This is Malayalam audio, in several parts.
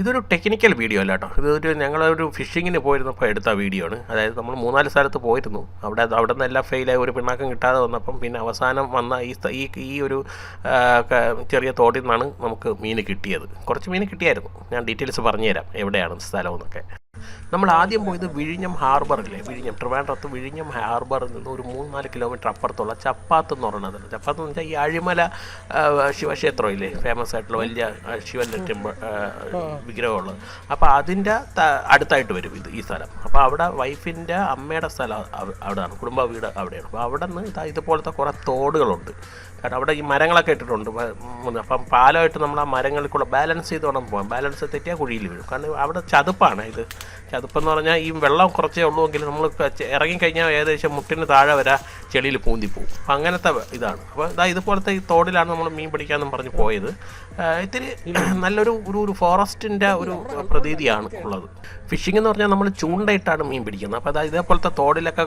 ഇതൊരു ടെക്നിക്കൽ വീഡിയോ അല്ല കേട്ടോ. ഇതൊരു ഞങ്ങളൊരു ഫിഷിങ്ങിന് പോയിരുന്നപ്പോൾ എടുത്ത വീഡിയോ ആണ്. അതായത് നമ്മൾ മൂന്നാൽ സ്ഥലത്ത് പോയിരുന്നു. അവിടെ അവിടെ നിന്ന് എല്ലാം ഫെയിലായി ഒരു പിണ്ണാക്കം കിട്ടാതെ വന്നപ്പം പിന്നെ അവസാനം വന്ന ഈ ഈ ഈ ഒരു ചെറിയ തോട്ടിൽ നിന്നാണ് നമുക്ക് മീൻ കിട്ടിയത്. കുറച്ച് മീൻ കിട്ടിയായിരുന്നു. ഞാൻ ഡീറ്റെയിൽസ് പറഞ്ഞുതരാം എവിടെയാണ് സ്ഥലം എന്നൊക്കെ. നമ്മൾ ആദ്യം പോയത് വിഴിഞ്ഞം ഹാർബറില്ലേ വിഴിഞ്ഞം ട്രിവാൻഡ്രത്ത് വിഴിഞ്ഞം ഹാർബറിൽ നിന്ന് ഒരു മൂന്ന് നാല് കിലോമീറ്റർ അപ്പുറത്തുള്ള ചപ്പാത്ത് എന്ന് പറയുന്നത് ചപ്പാത്ത് എന്ന് വെച്ചാൽ ഈ അഴിമല ശിവക്ഷേത്രം ഇല്ലേ ഫേമസ് ആയിട്ടുള്ള വലിയ ശിവന്റെ ടെമ്പിൾ വിഗ്രഹമുള്ളത്. അപ്പോൾ അതിന്റെ അടുത്തായിട്ട് വരും ഇത് ഈ സ്ഥലം. അപ്പോൾ അവിടെ വൈഫിന്റെ അമ്മയുടെ സ്ഥലം അവിടെയാണ് കുടുംബ വീട് അവിടെയാണ്. അപ്പോൾ അവിടെ നിന്ന് ഇതാ ഇതുപോലത്തെ കുറേ തോടുകളുണ്ട്. കാരണം അവിടെ ഈ മരങ്ങളൊക്കെ ഇട്ടിട്ടുണ്ട്. അപ്പം പാലമായിട്ട് നമ്മൾ ആ മരങ്ങൾക്കുള്ള ബാലൻസ് ചെയ്ത് വേണം പോകാം ബാലൻസ് തെറ്റിയാൽ കുഴിയിൽ വീഴും. കാരണം അവിടെ ചതുപ്പാണ് ഇത്. ചതുപ്പെന്ന് പറഞ്ഞാൽ ഈ വെള്ളം കുറച്ചേ ഉള്ളൂ എങ്കിൽ നമ്മൾ ഇറങ്ങിക്കഴിഞ്ഞാൽ ഏകദേശം മുട്ടിന് താഴെ വരെ ചെളിയിൽ പൂന്തി പോകും അപ്പം അങ്ങനത്തെ ഇതാണ്. അപ്പോൾ ഇതാ ഇതുപോലത്തെ ഈ തോടിലാണ് നമ്മൾ മീൻ പിടിക്കാമെന്നും പറഞ്ഞ് പോയത്. ഇത്തിരി നല്ലൊരു ഒരു ഒരു ഫോറസ്റ്റിന്റെ ഒരു പ്രതീതിയാണ് ഉള്ളത്. ഫിഷിംഗ് എന്ന് പറഞ്ഞാൽ നമ്മൾ ചൂണ്ടയിട്ടാണ് മീൻ പിടിക്കുന്നത്. അപ്പോൾ അതായത് ഇതേപോലത്തെ തോടിലൊക്കെ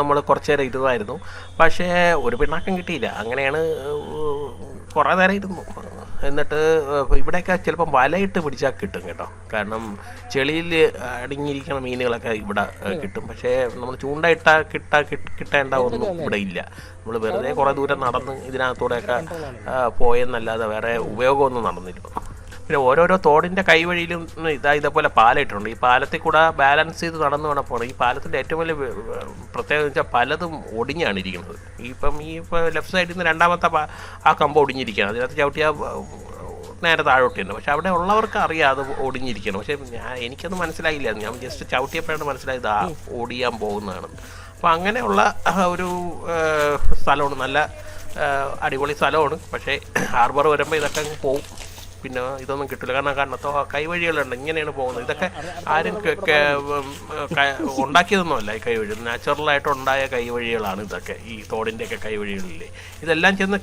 നമ്മൾ കുറച്ചേരം നേരം പക്ഷേ ഒരു പിണ്ണാക്കം കിട്ടിയില്ല. അങ്ങനെയാണ് കുറേ നേരം ഇരുന്നു. എന്നിട്ട് ഇവിടെയൊക്കെ ചിലപ്പം വലയിട്ട് പിടിച്ചാൽ കിട്ടും കേട്ടോ. കാരണം ചെളിയിൽ അടിഞ്ഞിരിക്കുന്ന മീനുകളൊക്കെ ഇവിടെ കിട്ടും. പക്ഷേ നമ്മൾ ചൂണ്ടയിട്ട കിട്ടാ കിട്ട് കിട്ടേണ്ട ഒന്നും ഇവിടെ ഇല്ല. നമ്മൾ വെറുതെ കുറേ ദൂരം നടന്ന് ഇതിനകത്തൂടെയൊക്കെ പോയെന്നല്ലാതെ വേറെ ഉപയോഗമൊന്നും നടന്നില്ല. പിന്നെ ഓരോരോ തോടിന്റെ കൈവഴിയിലും ഇതാ ഇതേപോലെ പാലയിട്ടുണ്ട്. ഈ പാലത്തിൽ കൂടെ ബാലൻസ് ചെയ്ത് നടന്നു വേണം പോകണം. ഈ പാലത്തിന്റെ ഏറ്റവും വലിയ പ്രത്യേകത വെച്ചാൽ പലതും ഒടിഞ്ഞാണ് ഇരിക്കുന്നത്. ഇപ്പം ഈ ഇപ്പോൾ ലെഫ്റ്റ് സൈഡിൽ നിന്ന് രണ്ടാമത്തെ ആ കമ്പ് ഒടിഞ്ഞിരിക്കുകയാണ്. അതിനകത്ത് ചവിട്ടിയാൽ നേരെ താഴോട്ടുണ്ട് പക്ഷെ അവിടെ ഉള്ളവർക്ക് അറിയാം അത് ഒടിഞ്ഞിരിക്കണം പക്ഷെ ഞാൻ എനിക്കൊന്നും മനസ്സിലായില്ല. ഞാൻ ജസ്റ്റ് ചവിട്ടിയപ്പോഴാണ് മനസ്സിലായത് ആ ഓടിയാൻ പോകുന്നതാണ്. അപ്പോൾ അങ്ങനെയുള്ള ഒരു സ്ഥലമാണ്. നല്ല അടിപൊളി സ്ഥലമാണ്. പക്ഷേ ഹാർബർ വരുമ്പോൾ ഇതൊക്കെ അങ്ങ് പോവും. പിന്നെ ഇതൊന്നും കിട്ടില്ല കാരണം കാരണത്തോ കൈവഴികളുണ്ട്. ഇങ്ങനെയാണ് പോകുന്നത്. ഇതൊക്കെ ആരും ഉണ്ടാക്കിയതൊന്നും അല്ല ഉണ്ടാക്കിയതൊന്നുമല്ല ഈ കൈവഴി നാച്ചുറലായിട്ട് ഉണ്ടായ കൈവഴികളാണ് ഇതൊക്കെ. ഈ തോടിന്റെയൊക്കെ കൈവഴികളില്ലേ ഇതെല്ലാം ചെന്ന്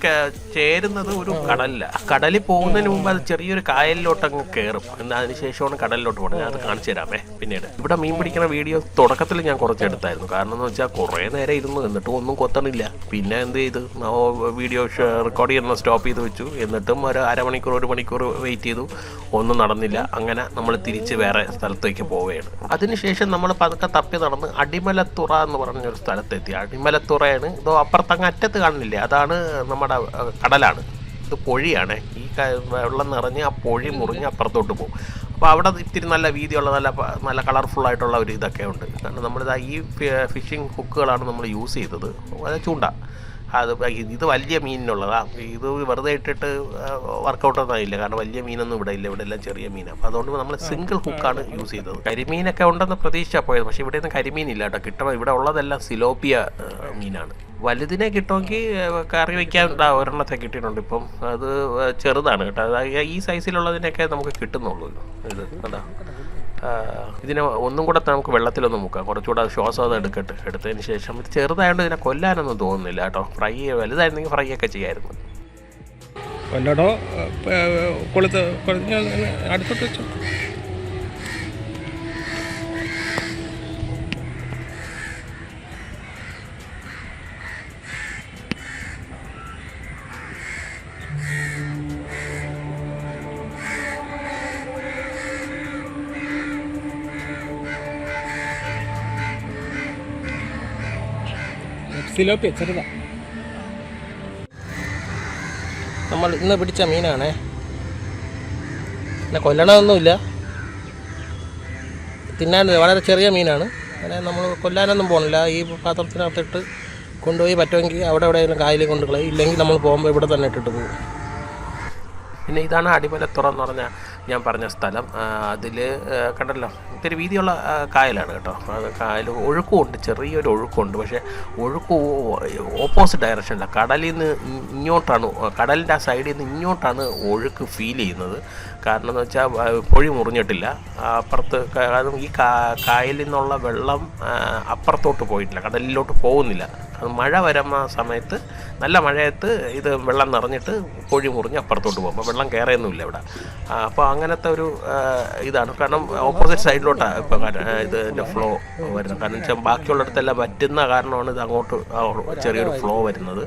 ചേരുന്നത് ഒരു കടലില്ല കടലിൽ പോകുന്നതിന് മുമ്പ് അത് ചെറിയൊരു കായലിലോട്ട് അങ്ങ് കയറും എന്നാൽ അതിനുശേഷമാണ് കടലിലോട്ട് പോകുന്നത്. ഞാൻ അത് കാണിച്ചു തരാമേ പിന്നീട്. ഇവിടെ മീൻ പിടിക്കുന്ന വീഡിയോ തുടക്കത്തിൽ ഞാൻ കുറച്ചെടുത്തായിരുന്നു. കാരണം എന്ന് വെച്ചാൽ കുറേ നേരം ഇരുന്ന് എന്നിട്ടും ഒന്നും കൊത്തണില്ല. പിന്നെ എന്ത് ചെയ്ത്? വീഡിയോ റെക്കോർഡ് ചെയ്യുന്ന സ്റ്റോപ്പ് ചെയ്ത് വെച്ചു. എന്നിട്ടും ഒരു അരമണിക്കൂർ ഒരു മണിക്കൂർ വെയിറ്റ് ചെയ്തു. ഒന്നും നടന്നില്ല. അങ്ങനെ നമ്മൾ തിരിച്ച് വേറെ സ്ഥലത്തേക്ക് പോവുകയാണ്. അതിനുശേഷം നമ്മൾ പതുക്കെ തപ്പി നടന്ന് അടിമലത്തുറ എന്ന് പറഞ്ഞൊരു സ്ഥലത്തെത്തി. അടിമലത്തുറയാണ്. ഇതോ അപ്പുറത്തങ്ങ് അറ്റത്ത് കാണുന്നില്ലേ? അതാണ് നമ്മുടെ കടലാണ്. ഇത് പൊഴിയാണ്. ഈ വെള്ളം നിറഞ്ഞ് ആ പൊഴി മുറിഞ്ഞ് അപ്പുറത്തോട്ട് പോകും. അപ്പോൾ അവിടെ ഇത്തിരി നല്ല വീതിയുള്ള നല്ല നല്ല കളർഫുൾ ആയിട്ടുള്ള ഒരു ഇതൊക്കെ ഉണ്ട്. കാരണം നമ്മളിതാ ഈ ഫിഷിംഗ് ഹുക്കുകളാണ് നമ്മൾ യൂസ് ചെയ്തത്. ചൂണ്ട. അത് ഇത് വലിയ മീനിനുള്ളതാ. ഇത് വെറുതെ ഇട്ടിട്ട് വർക്കൗട്ട് ഒന്നും ആയില്ല. കാരണം വലിയ മീനൊന്നും ഇവിടെ ഇല്ല. ഇവിടെ എല്ലാം ചെറിയ മീനാണ് അപ്പോൾ അതുകൊണ്ട് നമ്മൾ സിംഗിൾ ഹുക്കാണ് യൂസ് ചെയ്തത്. കരിമീനൊക്കെ ഉണ്ടെന്ന് പ്രതീക്ഷ പോയത്. പക്ഷേ ഇവിടെ നിന്ന് കരിമീനില്ല കേട്ടോ. കിട്ടണം. ഇവിടെ ഉള്ളതെല്ലാം സിലോപ്പിയ മീനാണ്. വലുതിനെ കിട്ടുമെങ്കിൽ കറി വയ്ക്കാൻ ഒരെണ്ണത്തെ കിട്ടിയിട്ടുണ്ട്. ഇപ്പം അത് ചെറുതാണ് കേട്ടോ. ഈ സൈസിലുള്ളതിനൊക്കെ നമുക്ക് കിട്ടുന്നുള്ളൂ. ഇത് അതാ ഇതിനെ ഒന്നും കൂടെ നമുക്ക് വെള്ളത്തിലൊന്ന് മുക്കാം. കുറച്ചുകൂടെ ശ്വാസം അത് എടുക്കട്ടെ. എടുത്തതിന് ശേഷം ഇത് ചെറുതായതുകൊണ്ട് ഇതിനെ കൊല്ലാനൊന്നും തോന്നുന്നില്ല കേട്ടോ. ഫ്രൈ വലുതായിരുന്നെങ്കിൽ ഫ്രൈ ഒക്കെ ചെയ്യായിരുന്നു. കൊളുത്ത് കൊളുത്ത് അടുത്തോട്ട് വെച്ചോ. സിലോപ്പിയ ചെറുതാ. നമ്മൾ ഇന്ന് പിടിച്ച മീനാണേ. പിന്നെ കൊല്ലണമൊന്നുമില്ല തിന്നാൻ വളരെ ചെറിയ മീനാണ്. അങ്ങനെ നമ്മൾ കൊല്ലാനൊന്നും പോകണില്ല ഈ പാത്രത്തിനകത്തിട്ട് കൊണ്ടുപോയി പറ്റുമെങ്കിൽ അവിടെ എവിടെയെങ്കിലും കായലിൽ കൊണ്ടുപോയി ഇല്ലെങ്കിൽ നമ്മൾ പോകുമ്പോൾ ഇവിടെ തന്നെ ഇട്ടിട്ട് പോകും. പിന്നെ ഇതാണ് അടിമലത്തുറ എന്ന് പറഞ്ഞ ഞാൻ പറഞ്ഞ സ്ഥലം അതിൽ കണ്ടല്ലോ ഇത്തിരി വീതിയുള്ള കായലാണ് കേട്ടോ. അത് കായൽ ഒഴുക്കുമുണ്ട് ചെറിയൊരു ഒഴുക്കുണ്ട് പക്ഷേ ഒഴുക്ക് ഓപ്പോസിറ്റ് ഡയറക്ഷനില്ല കടലിൽ നിന്ന് ഇങ്ങോട്ടാണ് കടലിന്റെ ആ സൈഡിൽ നിന്ന് ഇങ്ങോട്ടാണ് ഒഴുക്ക് ഫീൽ ചെയ്യുന്നത്. കാരണം എന്ന് വെച്ചാൽ പൊഴി മുറിഞ്ഞിട്ടില്ല. അപ്പുറത്ത് കാരണം ഈ കായലിൽ നിന്നുള്ള വെള്ളം അപ്പുറത്തോട്ട് പോയിട്ടില്ല കടലിലോട്ട് പോകുന്നില്ല. മഴ വരുന്ന സമയത്ത് നല്ല മഴയത്ത് ഇത് വെള്ളം നിറഞ്ഞിട്ട് കോഴി മുറിഞ്ഞ് അപ്പുറത്തോട്ട് പോകും. അപ്പോൾ വെള്ളം കയറിയൊന്നുമില്ല ഇവിടെ. അപ്പോൾ അങ്ങനത്തെ ഒരു ഇതാണ്. കാരണം ഓപ്പോസിറ്റ് സൈഡിലോട്ടാണ് ഇപ്പം ഇതിന്റെ ഫ്ലോ വരുന്നത്. കാരണം വെച്ചാൽ ബാക്കിയുള്ളിടത്തെല്ലാം പറ്റുന്ന കാരണമാണ് ഇത് അങ്ങോട്ട് ചെറിയൊരു ഫ്ലോ വരുന്നത്.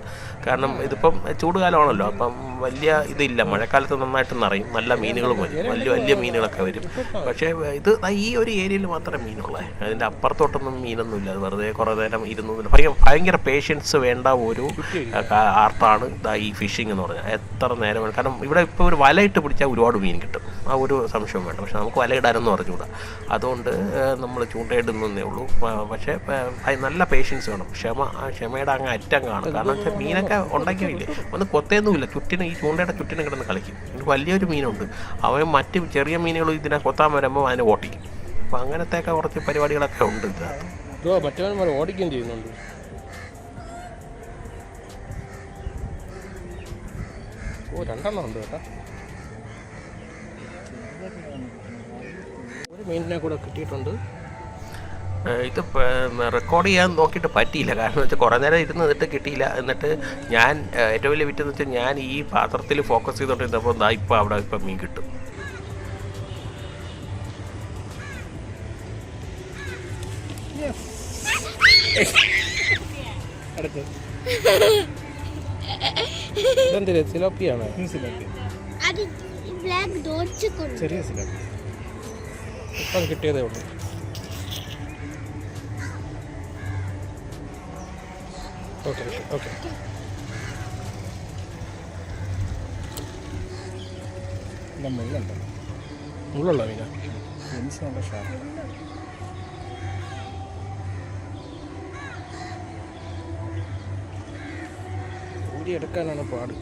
കാരണം ഇതിപ്പം ചൂടുകാലമാണല്ലോ. അപ്പം വലിയ ഇതില്ല. മഴക്കാലത്ത് നന്നായിട്ട് നിറയും. നല്ല മീനുകളും വരും. വലിയ വലിയ മീനുകളൊക്കെ വരും. പക്ഷേ ഇത് ഈ ഒരു ഏരിയയിൽ മാത്രമേ മീനുള്ളൂ. അതിന്റെ അപ്പുറത്തോട്ടൊന്നും മീനൊന്നുമില്ല. അത് വെറുതെ കുറേ നേരം ഇരുന്നു ഭയങ്കര പേഷ്യൻസ് വേണ്ട ഒരു ആർത്താണ് ആർട്ടാണ് ഈ ഫിഷിംഗ് എന്ന് പറഞ്ഞാൽ എത്ര നേരം വേണം. കാരണം ഇവിടെ ഇപ്പോൾ ഒരു വലയിട്ട് പിടിച്ചാൽ ഒരുപാട് മീൻ കിട്ടും. ആ ഒരു സംശയം വേണ്ട. പക്ഷെ നമുക്ക് വലയിടാനൊന്നും അറിഞ്ഞുകൂടാ. അതുകൊണ്ട് നമ്മൾ ചൂണ്ടയിടുന്നേ ഉള്ളൂ. പക്ഷേ നല്ല പേഷ്യൻസ് വേണം. ക്ഷമ ക്ഷമയുടെ അങ്ങ് അറ്റം കാണും. കാരണം വെച്ചാൽ മീനൊക്കെ ഉണ്ടാക്കിയില്ലേ? ഒന്ന് കൊത്തേന്നുമില്ല. ചുറ്റിന് ഈ ചൂണ്ടയുടെ ചുറ്റിന് കിടന്ന് കളിക്കും. വലിയൊരു മീനുണ്ട്. അവൻ മറ്റ് ചെറിയ മീനുകൾ ഇതിനെ കൊത്താൻ വരുമ്പോൾ അതിനെ ഓട്ടിക്കും അപ്പം അങ്ങനത്തെയൊക്കെ കുറച്ച് പരിപാടികളൊക്കെ ഉണ്ട് ഇതിനകത്ത്. ഓടിക്കുകയും ചെയ്യുന്നുണ്ട്. ഓ രണ്ടെണ്ണം ഉണ്ട് കേട്ടോ. ഒരു മീനിനെ കൂടെ കിട്ടിയിട്ടുണ്ട്. ഇത് റെക്കോർഡ് ചെയ്യാൻ നോക്കിയിട്ട് പറ്റിയില്ല. കാരണം വെച്ചാൽ കുറേ നേരം ഇരുന്ന് നിന്നിട്ട് കിട്ടിയില്ല. എന്നിട്ട് ഞാൻ ഏറ്റവും വലിയ വിറ്റെന്ന് വെച്ചാൽ ഞാൻ ഈ പാത്രത്തിൽ ഫോക്കസ് ചെയ്തുകൊണ്ടിരുന്നപ്പോൾ ദാ ഇപ്പം അവിടെ ഇപ്പം മീൻ കിട്ടും. അടുത്ത്. ഇതെന്തിന്? സിലോപ്പിയാണ്? അത് ബ്ലാക്ക് ഡോട്ട്സ് കൊണ്ട് ചെറിയ സിലോപ്പി ഇപ്പം കിട്ടിയതേ ഉള്ളൂ. ഓക്കെ ഓക്കെ മുള്ളുണ്ട് മുള്ളുള്ള മീനാ. ഊരി എടുക്കാനാണ് പാട് അവിടെ എടുക്കാനാണ് പാട്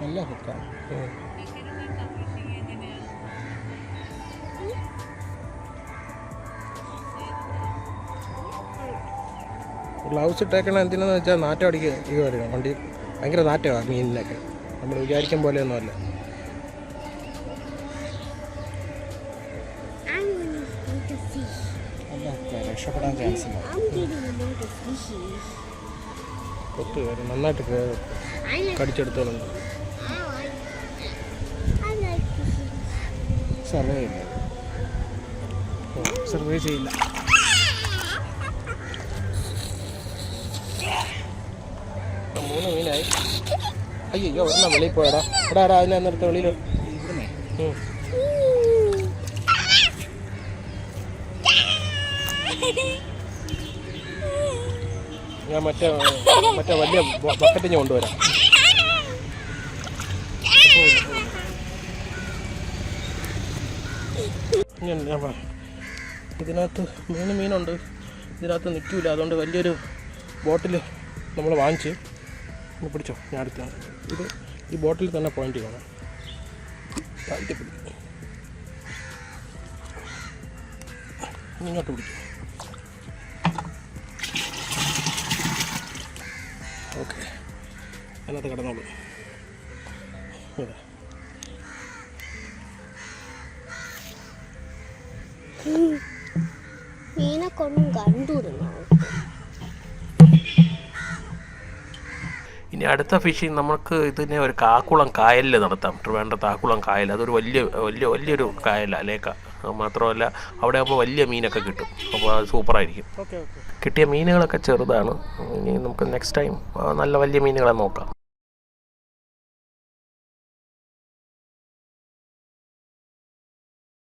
നല്ല ഹുക്കാണ് ഗ്ലൗസ് ഇട്ടേക്കണ എന്തിനാന്ന് വെച്ചാൽ നാറ്റം അടിക്കുക ഇത് വരണം വണ്ടി ഭയങ്കര നാറ്റമാണ് മീനിനൊക്കെ. നമ്മൾ വിചാരിക്കും പോലെയൊന്നുമല്ല. രക്ഷപ്പെടാൻ ചാൻസ്. കൊത്ത് വരും നന്നായിട്ട് കടിച്ചെടുത്തോളുണ്ട് സർവേ ചെയ്യില്ല സർവേ ചെയ്യില്ല. മൂന്ന് മീനായി. അയ്യോ എന്നാ വെളിയിൽ പോയടാ. എടാ എടാ അതിനെ നിർത്ത വെളിയിൽ ഉം. ഞാൻ മറ്റേ മറ്റേ വലിയ ബക്കറ്റ് ഞാൻ കൊണ്ടുവരാം. ഇതിനകത്ത് മൂന്ന് മീനുണ്ട്. ഇതിനകത്ത് നിൽക്കില്ല അതുകൊണ്ട് വലിയൊരു ബോട്ടിൽ നമ്മൾ വാങ്ങിച്ച് ഒന്ന് പിടിച്ചോ. ഞാൻ അടുത്ത ഇത് ഈ ബോട്ടിൽ തന്നെ പോയിന്റ് ചെയ്യണം ഇങ്ങോട്ട് പിടിക്കും അതിനകത്ത് കിടന്നോളൂ. കണ്ടുവിടുന്നു ഇനി അടുത്ത ഫിഷിങ് നമുക്ക് ഇതിനെ ഒരു കാക്കുളം കായലിൽ നടത്താം. ട്രിവാൻഡ്രത്ത് ആക്കുളം കായൽ. അതൊരു വലിയ വലിയ വലിയൊരു കായലാണ് ലേക്ക. അത് മാത്രമല്ല അവിടെ ആകുമ്പോൾ വലിയ മീനൊക്കെ കിട്ടും. അപ്പോൾ അത് സൂപ്പറായിരിക്കും. കിട്ടിയ മീനുകളൊക്കെ ചെറുതാണ്. ഇനി നമുക്ക് നെക്സ്റ്റ് ടൈം നല്ല വലിയ മീനുകളെ നോക്കാം.